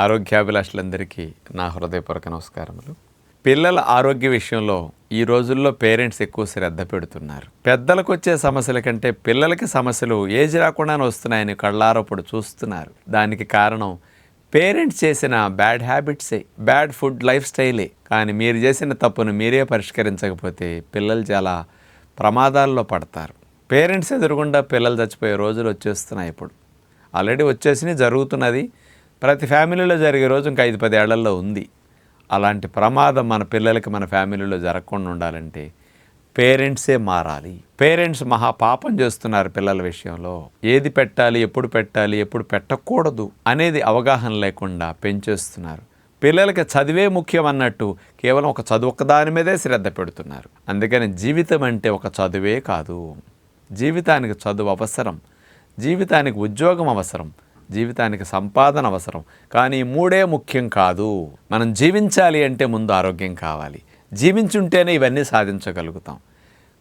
ఆరోగ్యాభిలాషులందరికీ నా హృదయపూర్వక నమస్కారములు. పిల్లల ఆరోగ్య విషయంలో ఈ రోజుల్లో పేరెంట్స్ ఎక్కువ శ్రద్ధ పెడుతున్నారు. పెద్దలకు వచ్చే సమస్యల కంటే పిల్లలకి సమస్యలు ఏజ్ రాకుండానే వస్తున్నాయని కళ్ళారోపడు చూస్తున్నారు. దానికి కారణం పేరెంట్స్ చేసిన బ్యాడ్ హ్యాబిట్సే బ్యాడ్ ఫుడ్ లైఫ్ స్టైలే. కానీ మీరు చేసిన తప్పును మీరే పరిష్కరించకపోతే పిల్లలు చాలా ప్రమాదాల్లో పడతారు. పేరెంట్స్ ఎదురుగుండా పిల్లలు చచ్చిపోయే రోజులు వచ్చేస్తున్నాయి ఇప్పుడు. ఆల్రెడీ వచ్చేసినాయి జరుగుతున్నది. ప్రతి ఫ్యామిలీలో జరిగే రోజు ఇంకా ఐదు పది ఏళ్ళలో ఉంది. అలాంటి ప్రమాదం మన పిల్లలకి మన ఫ్యామిలీలో జరగకుండా ఉండాలంటే పేరెంట్సే మారాలి. పేరెంట్స్ మహా పాపం చేస్తున్నారు పిల్లల విషయంలో. ఏది పెట్టాలి ఎప్పుడు పెట్టాలి ఎప్పుడు పెట్టకూడదు అనేది అవగాహన లేకుండా పెంచేస్తున్నారు. పిల్లలకి చదివే ముఖ్యం అన్నట్టు కేవలం ఒక చదువు ఒకదాని మీదే శ్రద్ధ పెడుతున్నారు. అందుకని జీవితం అంటే ఒక చదువే కాదు. జీవితానికి చదువు అవసరం. జీవితానికి ఉద్యోగం అవసరం. జీవితానికి సంపాదన అవసరం. కానీ మూడే ముఖ్యం కాదు. మనం జీవించాలి అంటే ముందు ఆరోగ్యం కావాలి. జీవించుంటేనే ఇవన్నీ సాధించగలుగుతాం.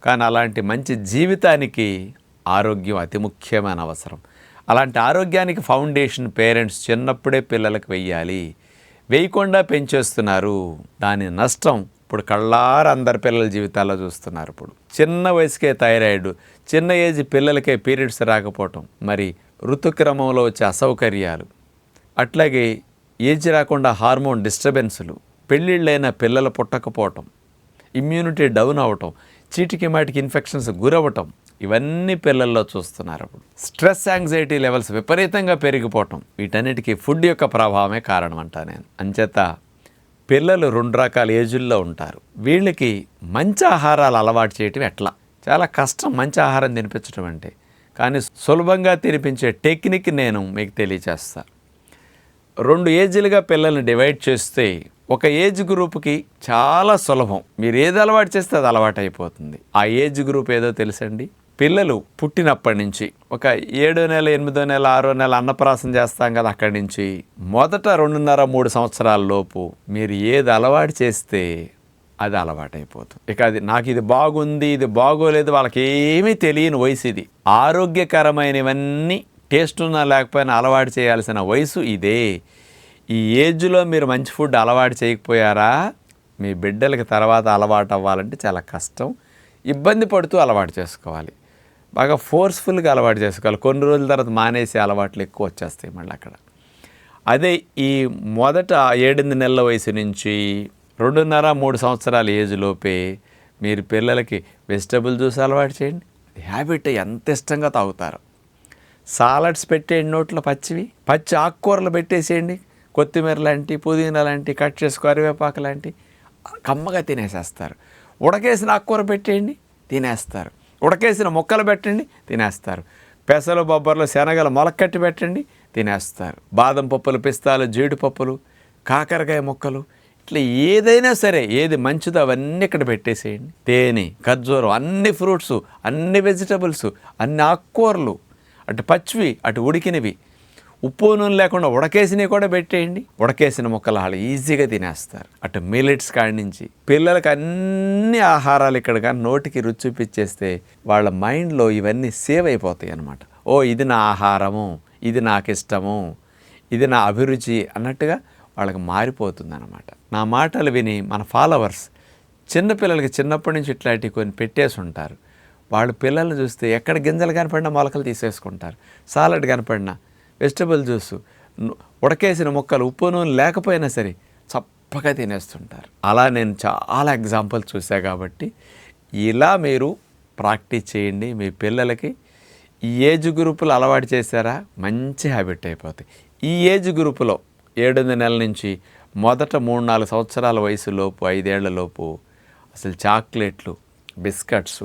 కానీ అలాంటి మంచి జీవితానికి ఆరోగ్యం అతి ముఖ్యమైన అవసరం. అలాంటి ఆరోగ్యానికి ఫౌండేషన్ పేరెంట్స్ చిన్నప్పుడే పిల్లలకు వెయ్యాలి. వేయకుండా పెంచేస్తున్నారు. దాని నష్టం ఇప్పుడు కళ్ళారు అందరి పిల్లల జీవితాల్లో చూస్తున్నారు ఇప్పుడు. చిన్న వయసుకే థైరాయిడ్ చిన్న ఏజ్ పిల్లలకే పీరియడ్స్ రాకపోవటం. మరి ఋతుక్రమంలో వచ్చే అసౌకర్యాలు. అట్లాగే ఏజ్ రాకుండా హార్మోన్ డిస్టర్బెన్సులు పెళ్ళిళ్ళైన పిల్లలు పుట్టకపోవటం ఇమ్యూనిటీ డౌన్ అవ్వటం చీటికి మాటికి ఇన్ఫెక్షన్స్ గురవటం ఇవన్నీ పిల్లల్లో చూస్తున్నారు అప్పుడు. స్ట్రెస్ యాంగ్జైటీ లెవెల్స్ విపరీతంగా పెరిగిపోవటం వీటన్నిటికీ ఫుడ్ యొక్క ప్రభావమే కారణం అంటా నేను. అంచేత పిల్లలు రెండు రకాల ఏజుల్లో ఉంటారు. వీళ్ళకి మంచి ఆహారాలు అలవాటు చేయటం ఎట్లా? చాలా కష్టం మంచి ఆహారం తినిపించడం అంటే. కానీ సులభంగా తినిపించే టెక్నిక్ నేను మీకు తెలియచేస్తా రెండు ఏజ్లుగా పిల్లల్ని డివైడ్ చేస్తే ఒక ఏజ్ గ్రూప్కి చాలా సులభం. మీరు ఏది అలవాటు చేస్తే అది అలవాటు అయిపోతుంది ఆ ఏజ్ గ్రూప్ ఏదో తెలుసండి? పిల్లలు పుట్టినప్పటి నుంచి ఒక ఏడో నెల ఎనిమిదో నెల ఆరో నెల అన్నప్రాసం చేస్తాం కదా అక్కడి నుంచి. మొదట రెండున్నర మూడు సంవత్సరాల లోపు మీరు ఏది అలవాటు చేస్తే అది అలవాటైపోతుంది. ఇక అది నాకు ఇది బాగుంది ఇది బాగోలేదు వాళ్ళకి ఏమీ తెలియని వయసు ఇది. ఆరోగ్యకరమైనవన్నీ టేస్ట్ ఉన్నా లేకపోయినా అలవాటు చేయాల్సిన వయసు ఇదే. ఈ ఏజ్లో మీరు మంచి ఫుడ్ అలవాటు చేయకపోయారా? మీ బిడ్డలకి తర్వాత అలవాటు అవ్వాలంటే చాలా కష్టం. ఇబ్బంది పడుతూ అలవాటు చేసుకోవాలి. బాగా ఫోర్స్ఫుల్గా అలవాటు చేసుకోవాలి. కొన్ని రోజుల తర్వాత మానేసి అలవాట్లు ఎక్కువ వచ్చేస్తాయి మళ్ళీ అక్కడ. అదే ఈ మొదట ఏడెనిమిది నెలల వయసు నుంచి రెండున్నర మూడు సంవత్సరాల ఏజ్లోపే మీరు పిల్లలకి వెజిటబుల్ జ్యూస్ అలవాటు చేయండి. హ్యాబిట్ ఎంత ఇష్టంగా తాగుతారు? సాలడ్స్ పెట్టేయండి నోట్లో పచ్చివి. పచ్చి ఆకుకూరలు పెట్టేసేయండి. కొత్తిమీర లాంటి పుదీనా లాంటి కట్ చేసుకో కరివేపాకు లాంటి కమ్మగా తినేసేస్తారు. ఉడకేసిన ఆకుకూర పెట్టేయండి తినేస్తారు. ఉడకేసిన ముక్కలు పెట్టండి తినేస్తారు. పెసలు బొబ్బర్లు శనగలు మొలకట్టి పెట్టండి తినేస్తారు. బాదం పప్పులు పిస్తాలు జీడిపప్పులు కాకరకాయ ముక్కలు ఇట్లా ఏదైనా సరే ఏది మంచిదో అవన్నీ ఇక్కడ పెట్టేసేయండి. తేనె ఖర్జూరం అన్ని ఫ్రూట్స్ అన్ని వెజిటబుల్స్ అన్ని ఆకుకూరలు అటు పచ్చివి అటు ఉడికినవి. ఉప్పు నూనె లేకుండా ఉడకేసినవి కూడా పెట్టేయండి. ఉడకేసిన ముక్కలు వాళ్ళు ఈజీగా తినేస్తారు. అటు మిల్లెట్స్ కాడి నుంచి పిల్లలకి అన్ని ఆహారాలు ఇక్కడ కానీ నోటికి రుచి చూపించేస్తే వాళ్ళ మైండ్లో ఇవన్నీ సేవ్ అయిపోతాయి అన్నమాట. ఓ ఇది నా ఆహారము ఇది నాకు ఇష్టము ఇది నా అభిరుచి అన్నట్టుగా వాళ్ళకి మారిపోతుంది అనమాట నా మాటలు విని మన ఫాలోవర్స్ చిన్నపిల్లలకి చిన్నప్పటి నుంచి ఇట్లాంటివి కొన్ని పెట్టేసి ఉంటారు. వాళ్ళు పిల్లల్ని చూస్తే ఎక్కడ గింజలు కనపడినా మొలకలు తీసేసుకుంటారు. సాలడ్ కనపడినా వెజిటబుల్ జ్యూస్ ఉడకేసిన ముక్కలు ఉప్పు నూనె లేకపోయినా సరే చప్పగా తినేస్తుంటారు. అలా నేను చాలా ఎగ్జాంపుల్ చూసా కాబట్టి ఇలా మీరు ప్రాక్టీస్ చేయండి. మీ పిల్లలకి ఈ ఏజ్ గ్రూపులు అలవాటు చేశారా? మంచి హ్యాబిట్ అయిపోతాయి. ఈ ఏజ్ గ్రూపులో ఏడెనిమిది నెలల నుంచి మొదట మూడు నాలుగు సంవత్సరాల వయసులోపు ఐదేళ్ళలోపు అసలు చాక్లెట్లు biscuits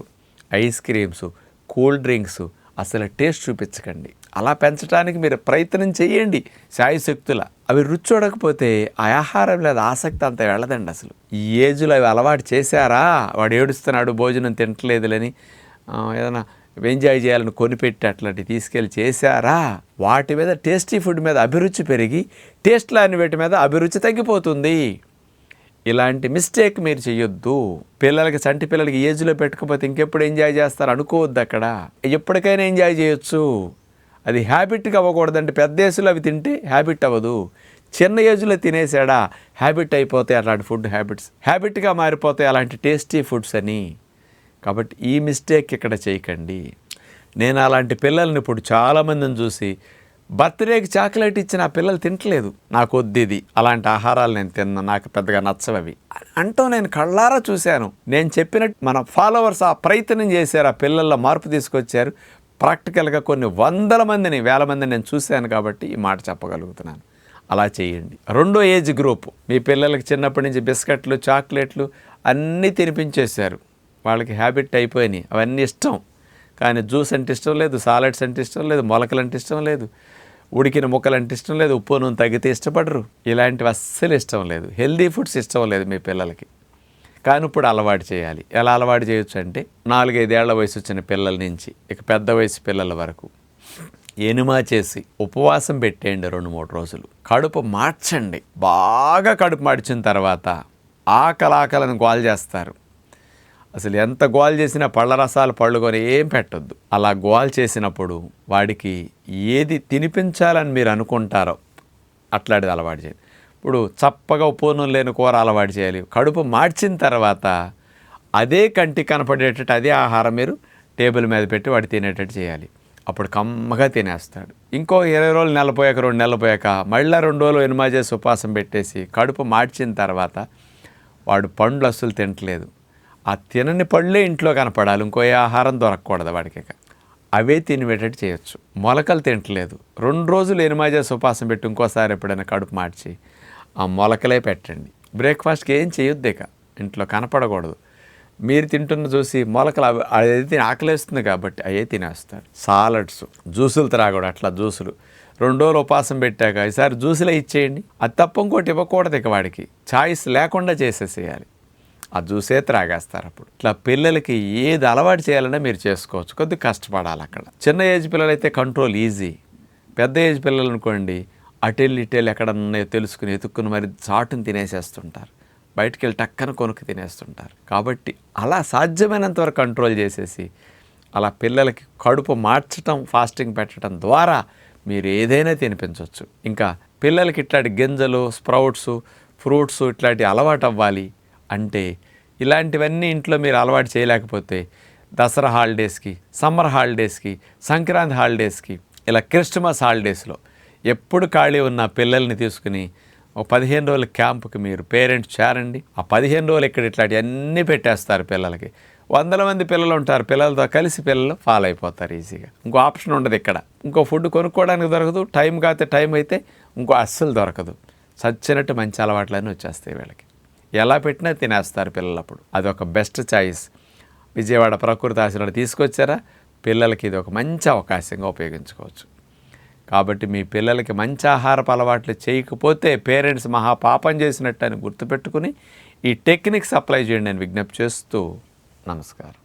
ice creams cool drinks అసలు టేస్ట్ చూపించకండి. అలా పెంచడానికి మీరు ప్రయత్నం చేయండి. శాయశక్తుల అవి రుచి చూడకపోతే ఆ ఆహారం లేదా ఆసక్తి అంత వెళ్ళదండి అసలు. ఈ ఏజ్లో అవి అలవాటు చేశారా? వాడు ఏడుస్తున్నాడు భోజనం తింటలేదులని ఏదైనా ఎంజాయ్ చేయాలని కొనిపెట్టి అట్లాంటివి తీసుకెళ్ళి చేశారా? వాటి మీద టేస్టీ ఫుడ్ మీద అభిరుచి పెరిగి టేస్ట్ లాని వీటి మీద అభిరుచి తగ్గిపోతుంది. ఇలాంటి మిస్టేక్ మీరు చేయొద్దు. పిల్లలకి చంటి పిల్లలకి ఏజ్లో పెట్టకపోతే ఇంకెప్పుడు ఎంజాయ్ చేస్తారు అనుకోవద్దు అక్కడ. ఎప్పటికైనా ఎంజాయ్ చేయొచ్చు. అది హ్యాబిట్గా అవ్వకూడదంటే పెద్ద ఏసులో అవి తింటే హ్యాబిట్ అవ్వదు. చిన్న ఏజ్లో తినేసాడా? హ్యాబిట్ అయిపోతాయి అలాంటి ఫుడ్ హ్యాబిట్స్ హ్యాబిట్గా మారిపోతాయి అలాంటి టేస్టీ ఫుడ్స్ అని. కాబట్టి ఈ మిస్టేక్ ఇక్కడ చేయకండి. నేను అలాంటి పిల్లల్ని ఇప్పుడు చాలామందిని చూసి బర్త్డేకి చాక్లెట్ ఇచ్చిన ఆ పిల్లలు తింటలేదు. నాకు వద్దిది ఇది అలాంటి ఆహారాలు నేను తిన్నా నాకు పెద్దగా నచ్చవవి అంటూ నేను కళ్ళారా చూశాను. నేను చెప్పినట్టు మన ఫాలోవర్స్ ఆ ప్రయత్నం చేశారు ఆ పిల్లల్లో మార్పు తీసుకొచ్చారు. ప్రాక్టికల్గా కొన్ని వందల మందిని వేల మందిని నేను చూశాను కాబట్టి ఈ మాట చెప్పగలుగుతున్నాను. అలా చేయండి. రెండో ఏజ్ గ్రూప్. మీ పిల్లలకి చిన్నప్పటి నుంచి బిస్కెట్లు చాక్లెట్లు అన్నీ తినిపించేశారు. వాళ్ళకి హ్యాబిట్ అయిపోయినాయి. అవన్నీ ఇష్టం. కానీ జ్యూస్ అంటే ఇష్టం లేదు సాలడ్స్ అంటే ఇష్టం లేదు మొలకలు అంటే ఇష్టం లేదు ఉడికిన ముక్కలు అంటే ఇష్టం లేదు ఉప్పు నూనె తగ్గితే ఇష్టపడరు. ఇలాంటివి అస్సలు ఇష్టం లేదు. హెల్దీ ఫుడ్స్ ఇష్టం లేదు మీ పిల్లలకి. కానీ ఇప్పుడు అలవాటు చేయాలి. ఎలా అలవాటు చేయొచ్చు అంటే నాలుగైదేళ్ళ వయసు వచ్చిన పిల్లల నుంచి ఇక పెద్ద వయసు పిల్లల వరకు ఎనుమా చేసి ఉపవాసం పెట్టేయండి రెండు మూడు రోజులు. కడుపు మార్చండి. బాగా కడుపు మార్చిన తర్వాత ఆకలాకలను గోల్ చేస్తారు. అసలు ఎంత గోల్ చేసినా పళ్ళ రసాలు పళ్ళు కొని ఏం పెట్టొద్దు. అలా గోల్ చేసినప్పుడు వాడికి ఏది తినిపించాలని మీరు అనుకుంటారో అట్లాంటిది అలవాటు చేయండి. ఇప్పుడు చప్పగా పూర్ణం లేని కూర అలవాటు చేయాలి. కడుపు మార్చిన తర్వాత అదే కంటికి కనపడేటట్టు అదే ఆహారం మీరు టేబుల్ మీద పెట్టి వాడు తినేటట్టు చేయాలి. అప్పుడు కమ్మగా తినేస్తాడు. ఇంకో ఇరవై రోజులు నెలపోయాక రెండు నెలలు పోయాక మళ్ళీ రెండు రోజులు ఎనిమా చేసి ఉపాసం పెట్టేసి కడుపు మార్చిన తర్వాత వాడు పండ్లు అస్సలు తింటలేదు. ఆ తినని పళ్ళే ఇంట్లో కనపడాలి. ఇంకో ఆహారం దొరకకూడదు వాడికి అవే తినివేటట్టు చేయొచ్చు. మొలకలు తింటలేదు రెండు రోజులు ఎనిమాజా సుపాసం పెట్టి ఇంకోసారి ఎప్పుడైనా కడుపు మార్చి ఆ మొలకలే పెట్టండి. బ్రేక్ఫాస్ట్కి ఏం చేయొద్దు ఇక. ఇంట్లో కనపడకూడదు. మీరు తింటున్న చూసి మొలకలు అవి అది తిని ఆకలేస్తుంది కాబట్టి అవే తినేస్తారు సాలడ్స్ జ్యూసులు త్రాగడు అట్లా జ్యూసులు. రెండు రోజులు ఉపాసం పెట్టాక ఈసారి జ్యూసులే ఇచ్చేయండి. అది తప్ప ఇంకోటి ఇవ్వకూడదు ఇక వాడికి. చాయిస్ లేకుండా చేసేసేయాలి. ఆ జ్యూసే త్రాగేస్తారు అప్పుడు. ఇట్లా పిల్లలకి ఏది అలవాటు చేయాలన్నా మీరు చేసుకోవచ్చు. కొద్దిగా కష్టపడాలి అక్కడ. చిన్న ఏజ్ పిల్లలైతే కంట్రోల్ ఈజీ. పెద్ద ఏజ్ పిల్లలు అనుకోండి అటెల్ ఇటెల్ ఎక్కడ ఉన్నాయో తెలుసుకుని ఎతుక్కుని మరి చాటుని తినేసేస్తుంటారు. బయటికి వెళ్ళి టక్కన కొనుక్కు తినేస్తుంటారు. కాబట్టి అలా సాధ్యమైనంత వరకు కంట్రోల్ చేసేసి అలా పిల్లలకి కడుపు మార్చటం ఫాస్టింగ్ పెట్టడం ద్వారా మీరు ఏదైనా తినిపించవచ్చు ఇంకా పిల్లలకి ఇట్లాంటి గింజలు స్ప్రౌట్స్ ఫ్రూట్స్ ఇట్లాంటి అలవాటు అవ్వాలి. అంటే ఇలాంటివన్నీ ఇంట్లో మీరు అలవాటు చేయలేకపోతే దసరా హాలిడేస్కి సమ్మర్ హాలిడేస్కి సంక్రాంతి హాలిడేస్కి ఇలా క్రిస్టమస్ హాలిడేస్లో ఎప్పుడు ఖాళీ ఉన్న పిల్లల్ని తీసుకుని ఒక పదిహేను రోజుల క్యాంపుకి మీరు పేరెంట్స్ చేరండి. ఆ పదిహేను రోజులు ఇక్కడ ఇట్లాంటి అన్నీ పెట్టేస్తారు పిల్లలకి. వందల మంది పిల్లలు ఉంటారు పిల్లలతో కలిసి పిల్లలు ఫాలో అయిపోతారు ఈజీగా. ఇంకో ఆప్షన్ ఉండదు ఇక్కడ. ఇంకో ఫుడ్ కొనుక్కోవడానికి దొరకదు టైం కాతే టైం అయితే ఇంకో అస్సలు దొరకదు. సచ్చినట్టు మంచి అలవాట్లన్నీ వచ్చేస్తాయి వీళ్ళకి. ఎలా పెట్టినా తినేస్తారు పిల్లలు అప్పుడు అదొక బెస్ట్ చాయిస్. విజయవాడ ప్రకృతి ఆశ్రమం తీసుకొచ్చారా? పిల్లలకి ఇది ఒక మంచి అవకాశంగా ఉపయోగించుకోవచ్చు. కాబట్టి మీ పిల్లలకి మంచి ఆహారపు అలవాట్లు చేయకపోతే పేరెంట్స్ మహా పాపం చేసినట్టు అని గుర్తుపెట్టుకుని ఈ టెక్నిక్స్ అప్లై చేయండి నేను విజ్ఞప్తి చేస్తూ నమస్కారం.